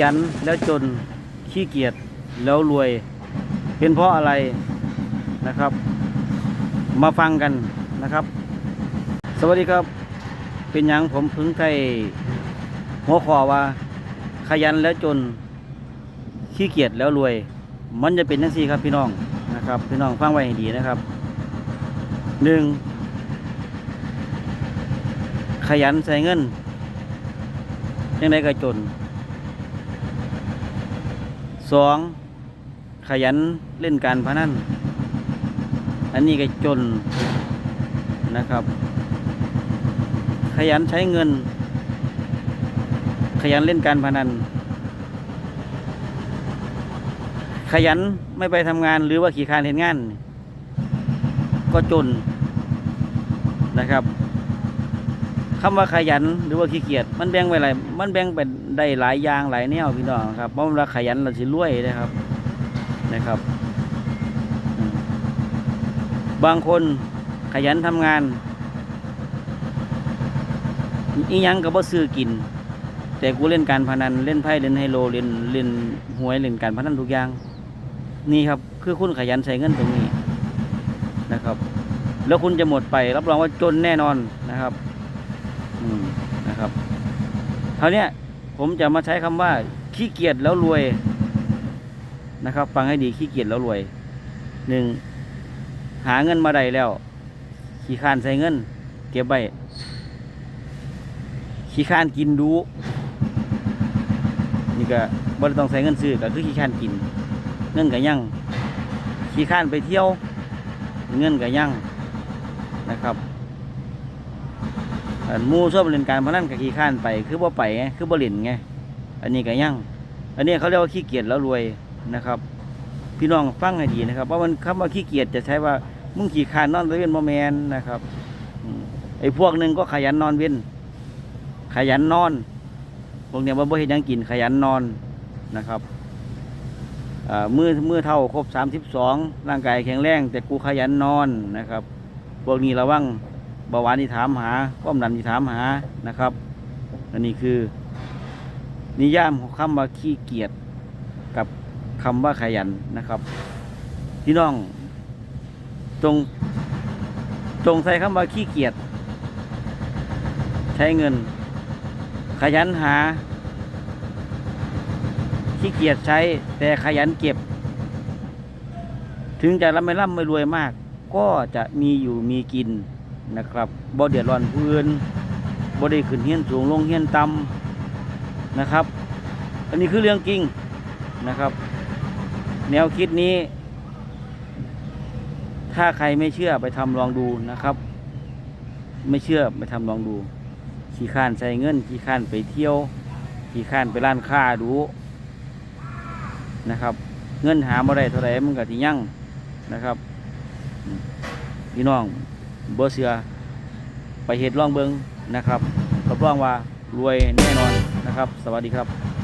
ยันแล้วจนขี้เกียจแล้วรวย เป็นเพราะอะไรนะครับ มาฟังกันนะครับ สวัสดีครับ เป็นยังผมพึ่งไทยหัวข้อว่า ขยันแล้วจนขี้เกียจแล้วรวย มันจะเป็นทั้งสี่ครับพี่น้องนะครับ พี่น้องฟังไว้ให้ดีนะครับหนึ่งขยันใส่เงินยังไงก็จน สองขยันเล่นการพนันอันนี้ก็จนนะครับ ขยันใช้เงิน ขยันเล่นการพนัน ขยันไม่ไปทำงานหรือว่าขี้คร้านเห็นงาน ก็จนนะครับคำว่าขยันหรือว่าขี้เกียจมันแบ่งไปหลายมันแบ่งเป็น ได้หลายอย่างหลายแนวพี่น้องครับเพราะเวลาขยันเราสิรวยนะครับนะครับ บางคนขยันทำงานอีหยังก็บ่ซื้อกิน แต่กูเล่นการพนันเล่นไพ่เล่นไฮโลเล่นเล่นหวยเล่นการพนันทุกอย่าง นี่ครับคือคุณขยันใส่เงินตรงนี้นะครับ แล้วคุณจะหมดไป รับรองว่าจนแน่นอนนะครับ อืมนะครับครานี้ ผมจะมาใช้คำว่าขี้เกียจแล้วรวยนะครับ ฟังให้ดีขี้เกียจแล้วรวยหนึ่งหาเงินมาได้แล้ว ขี้คานใส่เงิน เก็บไว้ขี้ขานกินดูนี่ก็บ่ได้ต้องใส่เงินซื้อก็คือขี้ขานกิน เงินก็ยังขี้ขานไปเที่ยว เงินก็ยังนะครับ มูชอบเล่นการพนันกับขี้ข้านไป คือบ่ไปไงคือบ่เล่นไงอันนี้ก็ยังอันนี้เขาเรียกว่าขี้เกียจแล้วรวยนะครับ พี่น้องฟังให้ดีนะครับว่ามันคำว่าขี้เกียจจะใช้ว่ามึงขี้ข้านนอนตะเวนบ่แมนนะครับไอ้พวกหนึ่งก็ขยันนอนเว้น ขยันนอน พวกเนี้ยว่าบ่เห็นยังกินขยันนอนนะครับอ่ามือมือเท่าครบสามสิบสองร่างกายแข็งแรง แต่กูขยันนอนนะครับ พวกนี้ระวัง เบาหวานที่ถามหาความดันที่ถามหานะครับ อันนี้คือ นิยามของคำว่าขี้เกียจกับคำว่าขยันนะครับพี่น้องจงจงใส่คำว่าขี้เกียจใช้เงิน ขยันหาขี้เกียจใช้แต่ขยันเก็บ ถึงจะร่ำไม่ร่ำไม่รวยมาก ก็จะมีอยู่มีกิน นะครับบ่เดือดร้อนผู้อื่นบ่ได้ขึ้นเฮี้ยนสูงลงเฮี้ยนต่ำนะครับ อันนี้คือเรื่องจริงนะครับ แนวคิดนี้ ถ้าใครไม่เชื่อไปทำลองดูนะครับ ไม่เชื่อไปทำลองดู ขี้ข้านใช้เงิน ขี้ข้านไปเที่ยว ขี้ข้านไปร้านค้าดูนะครับ เงินหามาได้เท่าไหร่มันก็ที่ยั่งนะครับพี่น้อง บ่เสือไปเหตุลองเบิงนะครับรับรองว่ารวยแน่นอนนะครับ สวัสดีครับ